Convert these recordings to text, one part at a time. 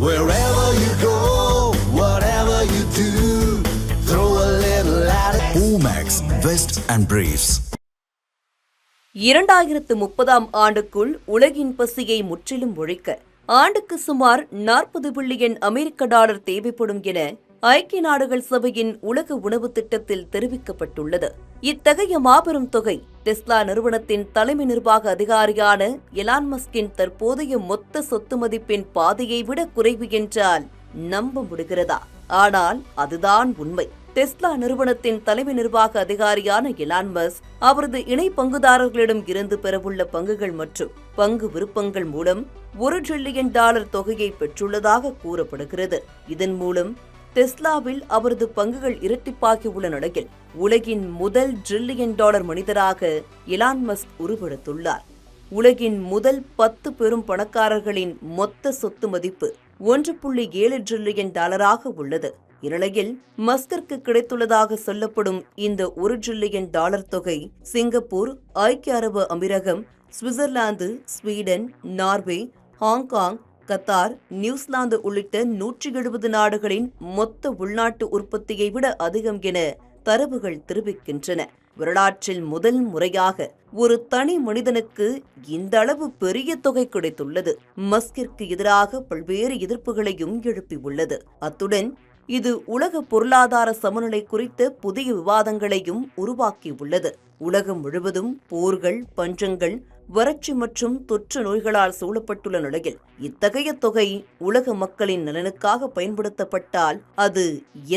Wherever you go, whatever you do, throw a little at it. Omax, Vest and Briefs. இரண்டாயிரத்து முப்பதாம் ஆண்டுக்குள் உலகின் பசியை முற்றிலும் ஒழிக்க ஆண்டுக்கு சுமார் நாற்பது பில்லியன் அமெரிக்க டாலர் தேவைப்படும் என ஐக்கிய நாடுகள் சபையின் உலக உணவு திட்டத்தில் தெரிவிக்கப்பட்டுள்ளது. இத்தகைய மாபெரும் தொகை டெஸ்லா நிறுவனத்தின் தலைமை நிர்வாக அதிகாரியான எலான் மஸ்கின் தற்போதைய மொத்த சொத்து மதிப்பின் பாதையை விட குறைவு என்றால் நம்ப முடிகிறதா? ஆனால் அதுதான் உண்மை. டெஸ்லா நிறுவனத்தின் தலைமை நிர்வாக அதிகாரியான எலான் மஸ் அவரது இணை பங்குதாரர்களிடம் இருந்து பெறவுள்ள பங்குகள் மற்றும் பங்கு விருப்பங்கள் மூலம் ஒரு டிரில்லியன் டாலர் தொகையை பெற்றுள்ளதாக கூறப்படுகிறது. இதன் மூலம் டெஸ்லாவில் அவரது பங்குகள் இரட்டிப்பாகியுள்ள நிலையில் உலகின் முதல் டிரில்லியன் டாலர் மனிதராக எலான் மஸ்க் உருவெடுத்துள்ளார். உலகின் முதல் பத்து பெரும் பணக்காரர்களின் மொத்த சொத்து மதிப்பு ஒன்று புள்ளி ஏழு டிரில்லியன் டாலராக உள்ளது. இந்நிலையில் மஸ்கிற்கு கிடைத்துள்ளதாக சொல்லப்படும் இந்த ஒரு டிரில்லியன் டாலர் தொகை சிங்கப்பூர் ஐக்கிய அரபு அமீரகம் Switzerland Sweden Norway Hong Kong Qatar New Zealand உள்ளிட்ட நூற்றி எழுபது நாடுகளின் மொத்த உள்நாட்டு உற்பத்தியை விட அதிகம் என தரவுகள் தெரிவிக்கின்றன. வரலாற்றில் முதல் முறையாக ஒரு தனி மனிதனுக்கு இந்த அளவு பெரிய தொகை கிடைத்துள்ளது. மஸ்கிற்கு எதிராக பல்வேறு எதிர்ப்புகளையும் எழுப்பியுள்ளது. அத்துடன் இது உலக பொருளாதார சமநிலை குறித்த புதிய விவாதங்களையும் உருவாக்கியுள்ளது. உலகம் முழுவதும் போர்கள் பஞ்சங்கள் வறட்சி மற்றும் தொற்று நோய்களால் சூழப்பட்டுள்ள நிலையில் இத்தகைய தொகை உலக மக்களின் நலனுக்காக பயன்படுத்தப்பட்டால் அது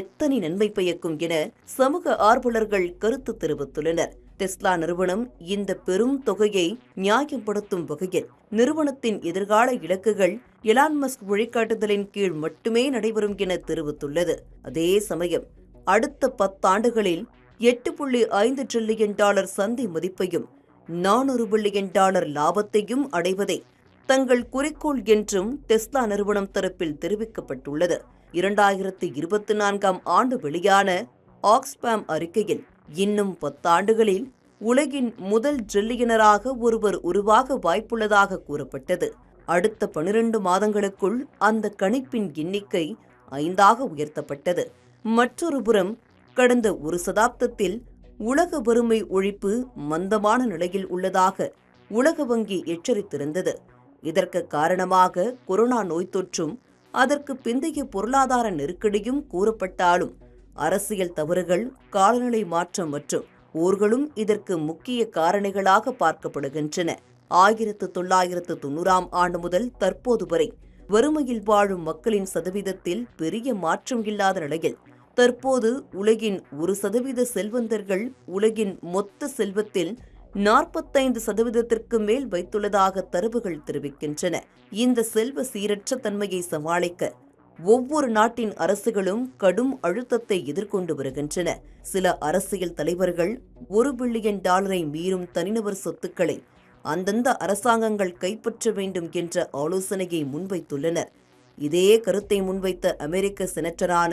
எத்தனை நன்மை பயக்கும் என சமூக ஆர்வலர்கள் கருத்து தெரிவித்துள்ளனர். டெஸ்லா நிறுவனம் இந்த பெரும் தொகையை நியாயப்படுத்தும் வகையில் நிறுவனத்தின் எதிர்கால இலக்குகள் எலான் மஸ்க் வழிகாட்டுதலின் கீழ் மட்டுமே நடைபெறும் என தெரிவித்துள்ளது. அதே சமயம் அடுத்த பத்தாண்டுகளில் எட்டு புள்ளி ஐந்து டிரில்லியன் டாலர் சந்தை மதிப்பையும் நானூறு பில்லியன் டாலர் லாபத்தையும் அடைவதே தங்கள் குறிக்கோள் என்றும் டெஸ்லா நிறுவனம் தரப்பில் தெரிவிக்கப்பட்டுள்ளது. இரண்டாயிரத்து இருபத்தி நான்காம் ஆண்டு வெளியான ஆக்ஸ்பாம் அறிக்கையில் இன்னும் பத்தாண்டுகளில் உலகின் முதல் ட்ரில்லியனராக ஒருவர் உருவாக வாய்ப்புள்ளதாக கூறப்பட்டது. அடுத்த பனிரெண்டு மாதங்களுக்குள் அந்த கணிப்பின் எண்ணிக்கை ஐந்தாக உயர்த்தப்பட்டது. மற்றொரு புறம் கடந்த ஒரு சதாப்தத்தில் உலக வறுமை ஒழிப்பு மந்தமான நிலையில் உள்ளதாக உலக வங்கி எச்சரித்திருந்தது. இதற்கு காரணமாக கொரோனா நோய் தொற்றும் அதற்கு பிந்தைய பொருளாதார நெருக்கடியும் கூறப்பட்டாலும் அரசியல் தவறுகள் காலநிலை மாற்றம் மற்றும் ஊர்களும் இதற்கு முக்கிய காரணிகளாக பார்க்கப்படுகின்றன. ஆயிரத்து தொள்ளாயிரத்து தொன்னூறாம் ஆண்டு முதல் தற்போது வரை வறுமையில் வாழும் மக்களின் சதவீதத்தில் பெரிய மாற்றம் இல்லாத நிலையில் தற்போது உலகின் ஒரு சதவீத செல்வந்தர்கள் உலகின் மொத்த செல்வத்தில் நாற்பத்தைந்து சதவீதத்திற்கு மேல் வைத்துள்ளதாக தரவுகள் தெரிவிக்கின்றன. இந்த செல்வ சீரற்ற தன்மையை சமாளிக்க ஒவ்வொரு நாட்டின் அரசுகளும் கடும் அழுத்தத்தை எதிர்கொண்டு வருகின்றன. சில அரசியல் தலைவர்கள் ஒரு பில்லியன் டாலரை மீறும் தனிநபர் சொத்துக்களை அந்தந்த அரசாங்கங்கள் கைப்பற்ற வேண்டும் என்ற ஆலோசனையை முன்வைத்துள்ளனர். இதே கருத்தை முன்வைத்த அமெரிக்க செனட்டரான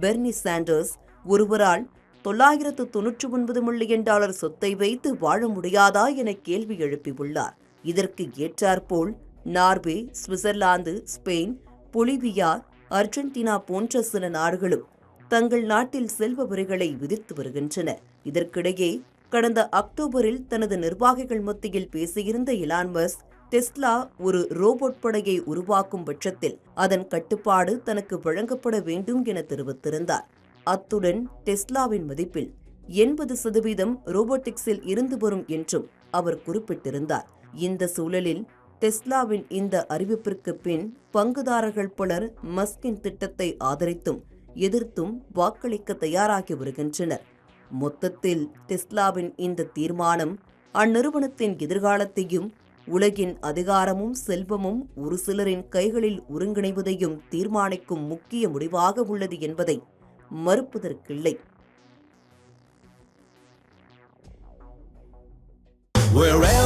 பெர்னி சாண்டர்ஸ் ஒருவரால் தொள்ளாயிரத்து தொன்னூற்றி ஒன்பது மில்லியன் டாலர் சொத்தை வைத்து வாழ முடியாதா என கேள்வி எழுப்பியுள்ளார். இதற்கு ஏற்றாற்போல் Norway Switzerland Spain Bolivia Argentina போன்ற சில நாடுகளும் தங்கள் நாட்டில் செல்வ வரிகளை விதித்து வருகின்றன. இதற்கிடையே கடந்த அக்டோபரில் தனது நிர்வாகிகள் மத்தியில் பேசியிருந்த இலான்மஸ் டெஸ்லா ஒரு ரோபோட் படையை உருவாக்கும் பட்சத்தில் அதன் கட்டுப்பாடு தனக்கு வழங்கப்பட வேண்டும் என தெரிவித்திருந்தார். அத்துடன் டெஸ்லாவின் மதிப்பில் எண்பது சதவீதம் ரோபோட்டிக்ஸில் இருந்து வரும் என்றும் அவர் குறிப்பிட்டிருந்தார். இந்த சூழலில் டெஸ்லாவின் இந்த அறிவிப்பிற்கு பின் பங்குதாரர்கள் பலர் மஸ்கின் திட்டத்தை ஆதரித்தும் எதிர்த்தும் வாக்களிக்க தயாராகி வருகின்றனர். மொத்தத்தில் டெஸ்லாவின் இந்த தீர்மானம் அந்நிறுவனத்தின் எதிர்காலத்தையும் உலகின் அதிகாரமும் செல்வமும் ஒரு சிலரின் கைகளில் ஒருங்கிணைவதையும் தீர்மானிக்கும் முக்கிய முடிவாக உள்ளது என்பதை மறுப்பதற்கில்லை. Wherever